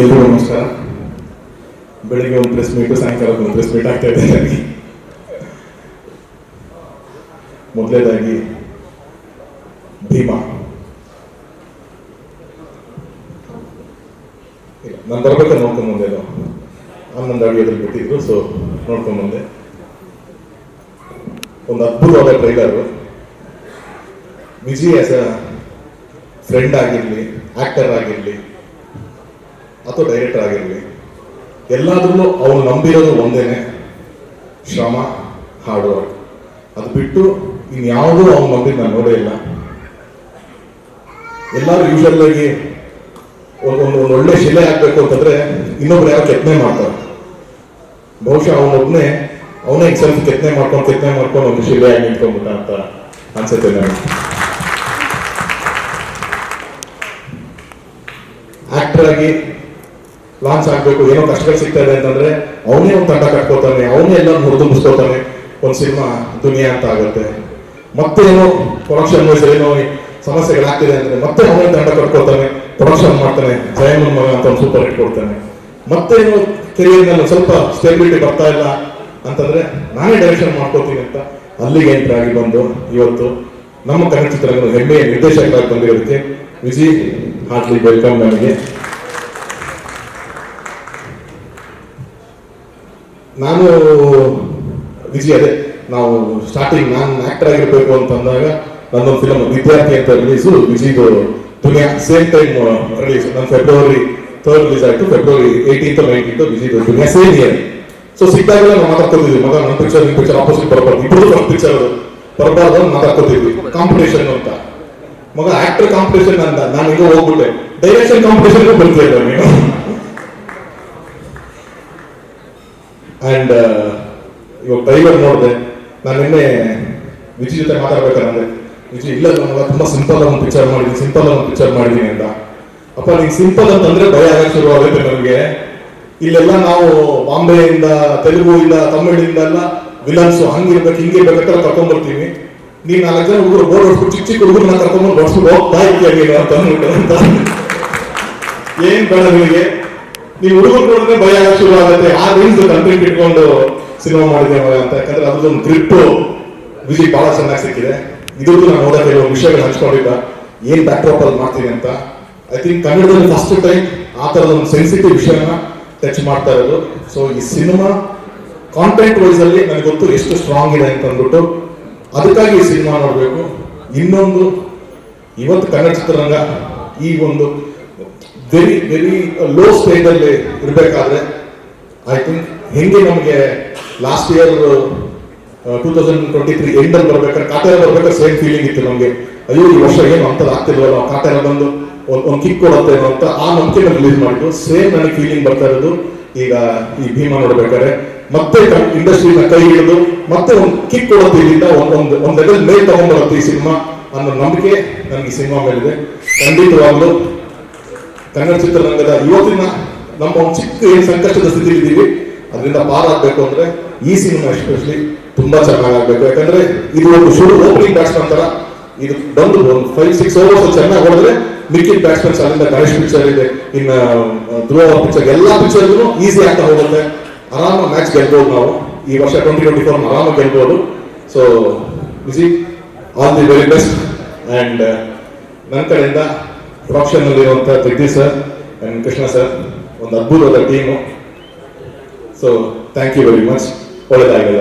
ಎಲ್ರಿಗೂ ನಮಸ್ಕಾರ. ಬೆಳಿಗ್ಗೆ ಒಂದು ಪ್ರೆಸ್ ಮೀಟು ಸಾಯಂಕಾಲ ಒಂದು ಪ್ರೆಸ್ ಮೀಟ್ ಆಗ್ತಾ ಇದೆ ಮೊದಲೇದಾಗಿ ಭೀಮಾ. ನಾನು ಬರ್ಬೇಕಾದ್ರೆ ನೋಡ್ಕೊಂಡು ಅದು ಹನ್ನೊಂದು ಅಡಿ ಎದುರು ಬಿಟ್ಟಿದ್ರು ಸೊ ನೋಡ್ಕೊಂಡು ಬಂದೆ. ಒಂದು ಅದ್ಭುತವಾದ trailer Viji as a friend ಆಗಿರಲಿ ಆಕ್ಟರ್ ಆಗಿರಲಿ ಅಥವಾ ಡೈರೆಕ್ಟರ್ ಆಗಿರಲಿ ಎಲ್ಲಾದ್ರೂ ಅವ್ರು ನಂಬಿರೋದು ಒಂದೇನೆ ಶ್ರಮ ಹಾರ್ಡ್ ವರ್ಕ್ ಅದು ಬಿಟ್ಟು ಇನ್ಯಾವುದೂ ಅವ್ನು ನಂಬಿದ್ದು ನಾನು ನೋಡೇ ಇಲ್ಲ. ಎಲ್ಲರೂ ಯೂಶಲ್ ಆಗಿ ಒಂದು ಒಳ್ಳೆ ಶಿಲೆ ಆಗ್ಬೇಕು ಅಂತಂದ್ರೆ ಇನ್ನೊಬ್ರು ಯಾರು ಕೆತ್ತನೆ ಮಾಡ್ತಾರೆ. ಬಹುಶಃ ಅವನೊಬ್ನೇ ಅವನೇ ಸ್ವಲ್ಪ ಕೆತ್ತನೆ ಮಾಡ್ಕೊಂಡು ಕೆತ್ತನೆ ಮಾಡ್ಕೊಂಡು ಒಂದು ಶಿಲೆ ಆಗಿ ನಿಂತ್ಕೊಂಡ್ಬಿಟ್ಟ ಅಂತ ಅನ್ಸುತ್ತೆ ನನಗೆ. ಆಕ್ಟರ್ ಆಗಿ ಲಾಂಚ್ ಆಗ್ಬೇಕು, ಏನೋ ಕಷ್ಟಗಳು ಸಿಗ್ತಾ ಇದೆ ಅಂತಂದ್ರೆ ಅವನೇ ಒಂದು ತಂಡ ಕಟ್ಕೋತಾನೆ, ಅವನೇ ಎಲ್ಲ ಹುರಿದುಂಬಿಸ್ಕೋತಾನೆ ಒಂದು ಸಿನಿಮಾ ದುನಿಯಾ ಅಂತ ಆಗುತ್ತೆ. ಮತ್ತೆ ಏನೋ ಪ್ರೊಡಕ್ಷನ್ ಏನೋ ಸಮಸ್ಯೆಗಳಾಗ್ತಿದೆ ಅಂದ್ರೆ ಮತ್ತೆ ಅವನೇ ತಂಡ ಕಟ್ಕೋತಾನೆ ಪ್ರೊಡಕ್ಷನ್ ಮಾಡ್ತಾನೆ ಜಯಮನ್ ಮಗ ಅಂತ ಒಂದು ಸೂಪರ್ ಹಿಟ್ ಕೊಡ್ತಾನೆ. ಮತ್ತೆ ಏನೋ ಕೆರಿಯರ್ನಲ್ಲಿ ಸ್ವಲ್ಪ ಸ್ಟೆಬಿಲಿಟಿ ಬರ್ತಾ ಇಲ್ಲ ಅಂತಂದ್ರೆ ನಾನೇ ಡೈರೆಕ್ಷನ್ ಮಾಡ್ಕೋತೀನಿ ಅಂತ ಅಲ್ಲಿಗೆ ಎಂಟ್ರ್ ಆಗಿ ಬಂದು ಇವತ್ತು ನಮ್ಮ ಕನ್ನಡ ಚಿತ್ರರಂಗದ ಹೆಮ್ಮೆಯ ನಿರ್ದೇಶಕರಾಗಿ ಬಂದಿರೋದಕ್ಕೆ ವಿಜಿ, ಹಾರ್ಟ್ಲಿ, ವೆಲ್ಕಮ್ ನನಗೆ. ನಾನು ವಿಜಿ ಅದೇ, ನಾವು ಸ್ಟಾರ್ಟಿಂಗ್ ನಾನು ಆಕ್ಟರ್ ಆಗಿರ್ಬೇಕು ಅಂತ ಅಂದಾಗ ನನ್ನೊಂದು ಫಿಲಮ್ ವಿದ್ಯಾರ್ಥಿ ಅಂತ ರಿಲೀಸು ವಿಜಿದು ದುನಿಯಾ ಸೇಮ್ ಟೈಮ್ ರಿಲೀಸ್ ನಾನು ಫೆಬ್ರವರಿ ಥರ್ಡ್ ರಿಲೀಸ್ ಆಯ್ತು ಫೆಬ್ರವರಿ ಏಯ್ಟೀನ್ತ್ ನೈನ್ಟೀನ್ತ್ ವಿಜಿದು ದುನಿಯಾ ಸೇಮ್ ಇಯರ್ ಸೊ ಸಿಕ್ಕಾಗೆಲ್ಲ ನಾವು ಮಾತಾಡ್ಕೊತಿದ್ವಿ ಮಗ ನನ್ನ ಪಿಕ್ಚರ್ ನಿಮ್ಮ ಪಿಕ್ಚರ್ ಆಪೋಸಿಟ್ ಬರಬಾರ್ದು ಇಬ್ಬರು ನಮ್ಮ ಪಿಕ್ಚರ್ ಬರಬಾರ್ದು ಅಂತ ಮಾತಾಡ್ಕೊತಿದ್ವಿ ಕಾಂಪಿಟೇಷನ್ ಅಂತ. ಮಗ ಆಕ್ಟರ್ ಕಾಂಪಿಟೇಷನ್ ಅಂತ ನಾನು ಈಗ ಹೋಗ್ಬಿಟ್ಟೆ. ಡೈರೆಕ್ಷನ್ ಕಾಂಪಿಟೇಷನ್ ಬರ್ತಿಲ್ಲ ನೀನು? ಅಂಡ್ ಇವಾಗ ಡ್ರೈವರ್ ನೋಡಿದೆ, ನಾನು ನಿನ್ನೆ ವಿಜಿ ಜೊತೆ ಮಾತಾಡ್ಬೇಕಂದ್ರೆ ವಿಜಿ, ಇಲ್ಲ ನಮ್ಗೆ ತುಂಬಾ ಸಿಂಪಲ್ ಒಂದು ಪಿಕ್ಚರ್ ಮಾಡಿದ್ದೀನಿ ಸಿಂಪಲ್ ಒಂದು ಪಿಕ್ಚರ್ ಮಾಡಿದ್ದೀನಿ ಅಂತ. ಅಪ್ಪ ನೀವು ಸಿಂಪಲ್ ಅಂತಂದ್ರೆ ಭಯ ಆಗಕ್ಕೆ ಶುರು ಆಗುತ್ತೆ ನಮಗೆ. ಇಲ್ಲೆಲ್ಲ ನಾವು ಬಾಂಬೆಯಿಂದ, ತೆಲುಗುಯಿಂದ, ತಮಿಳಿಂದ ಎಲ್ಲ ವಿಲನ್ಸ್ ಹಂಗಿರ್ಬೇಕು ಹಿಂಗಿರ್ಬೇಕಂತ ಕರ್ಕೊಂಡ್ ಕರ್ಕೊಂಡ್ಬರ್ತೀನಿ ನೀನ್ ನಾಲ್ಕು ಜನ ಹುಡುಗರು ಬೋರ್ಡ್ ಹೊಡ್ಸ್ಬಿಟ್ಟು ಚಿಕ್ಕ ಚಿಕ್ಕ ಹುಡುಗರನ್ನ ಕರ್ಕೊಂಡ್ಬಂದು ಹೊಡ್ಸ್ಬಿಟ್ಟು ಹೋಗ್ತಾ ನೀನು ಅಂತ ಅಂದ್ಬಿಟ್ಟು ಅಂತ. ಏನ್ ಬೇಡ ನಿಮಗೆ ನೀವು ಹುಡುಗರು ಭಯ ಆಗಕ್ಕೆ ಶುರು ಆಗುತ್ತೆ. ಆ ರೀಲ್ಸ್ ಕಂಟೆಂಟ್ ಇಟ್ಕೊಂಡು ಸಿನಿಮಾ ಮಾಡಿದೆ ಮಗ ಅಂತ. ಯಾಕಂದ್ರೆ ಅದ್ರದ್ದೊಂದು ಗ್ರಿಪ್ ವಿಧಿ ಬಹಳ ಚೆನ್ನಾಗಿ ಸಿಕ್ಕಿದೆ. ಇದ್ರದ್ದು ನಾನು ಓದಕ್ಕೆ ಕೆಲವು ವಿಷಯಗಳು ಹಂಚ್ಕೊಂಡಿದ್ದ. ಏನ್ ಬ್ಯಾಕ್ಡ್ರಾಪ್ ಅಲ್ಲಿ ಮಾಡ್ತೀನಿ ಅಂತ. ಐ ಥಿಂಕ್ ಕನ್ನಡದಲ್ಲಿ ಫಸ್ಟ್ ಟೈಮ್ ಆ ತರದ ಒಂದು ಸೆನ್ಸಿಟಿವ್ ವಿಷಯನ ಟಚ್ ಮಾಡ್ತಾ ಇರೋದು. ಸೊ ಈ ಸಿನಿಮಾ ಕಾಂಟೆಂಟ್ ವೈಸ್ ಅಲ್ಲಿ ನನಗೆ ಗೊತ್ತು ಎಷ್ಟು ಸ್ಟ್ರಾಂಗ್ ಇದೆ ಅಂತ ಅಂದ್ಬಿಟ್ಟು. ಅದಕ್ಕಾಗಿ ಈ ಸಿನಿಮಾ ನೋಡಬೇಕು. ಇನ್ನೊಂದು, ಇವತ್ತು ಕನ್ನಡ ಚಿತ್ರರಂಗ ಈ ಒಂದು ವೆರಿ ವೆರಿ ಲೋ ಸ್ಟೇಜ್ ಅಲ್ಲಿ ಇರಬೇಕಾದ್ರೆ ಐ ಥಿಂಕ್ ಹೆಂಗೆ ನಮಗೆ last year two thousand twenty three end ಅಲ್ಲಿ ಬರ್ಬೇಕಾದ್ರೆ ಕಾಟೇರ ಬರ್ಬೇಕಾದ್ರೆ ಸೇಮ್ ಫೀಲಿಂಗ್ ಇತ್ತು ನಮಗೆ. ಅಯ್ಯೋ, ಈ ವರ್ಷ ಏನು ಅಂತ ಆಗ್ತಿಲ್ವಲ್ಲ ಕಾಟೇರ ಬಂದು ಒಂದು ಒಂದು ಕಿಕ್ ಕೊಡುತ್ತೇನೋ ಅಂತ ಆ ನಂಬಿಕೆ ರಿಲೀಸ್ ಮಾಡಿದ್ದು. ಸೇಮ್ ನನಗೆ ಫೀಲಿಂಗ್ ಬರ್ತಾ ಇರೋದು. ಈಗ ಈ ಭೀಮಾ ನೋಡ್ಬೇಕಾದ್ರೆ ಮತ್ತೆ ಇಂಡಸ್ಟ್ರಿನ ಕೈ ಹಿಡಿದು ಮತ್ತೆ ಒಂದು ಕಿಕ್ ಕೊಡುತ್ತೆ ಇಲ್ಲಿಂದ ಒಂದೊಂದು ಒಂದು ಲೆವೆಲ್ ಮೇಲ್ ತಗೊಂಡ್ಬರುತ್ತೆ ಈ ಸಿನಿಮಾ ಅನ್ನೋ ನಂಬಿಕೆ ನನಗೆ ಸಿನಿಮಾ ಮೇಲಿದೆ. ಖಂಡಿತವಾಗ್ಲೂ ಕನ್ನಡ ಚಿತ್ರರಂಗದ ಇವತ್ತಿನ ನಮ್ಮ ಒಂದು ಚಿಕ್ಕ ಏನು ಸಂಕಷ್ಟದ ಸ್ಥಿತಿ ಇದ್ದೀವಿ ಅದರಿಂದ ಪಾರಾಗಬೇಕು ಅಂದ್ರೆ ಈ ಸಿನಿಮಾ ಎಸ್ಪೆಷಲಿ ತುಂಬಾ ಚೆನ್ನಾಗಾಗಬೇಕು. ಯಾಕಂದ್ರೆ ಇದು ಒಂದು ಶುರು ಓಪನಿಂಗ್ ಬ್ಯಾಟ್ಸ್ಮನ್ ತರ. ಇದು ಬಂದು ಒಂದು ಫೈವ್ ಸಿಕ್ಸ್ ಓವರ್ಸ್ ಚೆನ್ನಾಗಿ ಹೊಡೆದ್ರೆ ಮಿಕ್ಕಿದ ಬ್ಯಾಟ್ಸ್ಮನ್ಸ್ ಅಲ್ಲಿಂದ ಗಣೇಶ್ ಪಿಕ್ಚರ್ ಇದೆ. ಇನ್ನ ಧ್ರುವ ಪಿಕ್ಚರ್ ಎಲ್ಲಾ ಪಿಕ್ಚರ್ಗೂ ಈಸಿ ಆಗ್ತಾ ಹೋಗುತ್ತೆ. ಆರಾಮ ಮ್ಯಾಚ್ ಗೆಲ್ಬಹುದು ನಾವು. ಈ ವರ್ಷ ಟ್ವೆಂಟಿ ಟ್ವೆಂಟಿ ಫೋರ್ ಆರಾಮಾಗಿ ಗೆಲ್ಬಹುದು so all the very best and ನನ್ನ ಕಡೆಯಿಂದ production ನಲ್ಲಿರುವಂತ Jagadish sir and Krishna sir ಒಂದು ಅದ್ಭುತವಾದ team so thank you very much ಒಳ್ಳೆದಾಗಲ್ಲ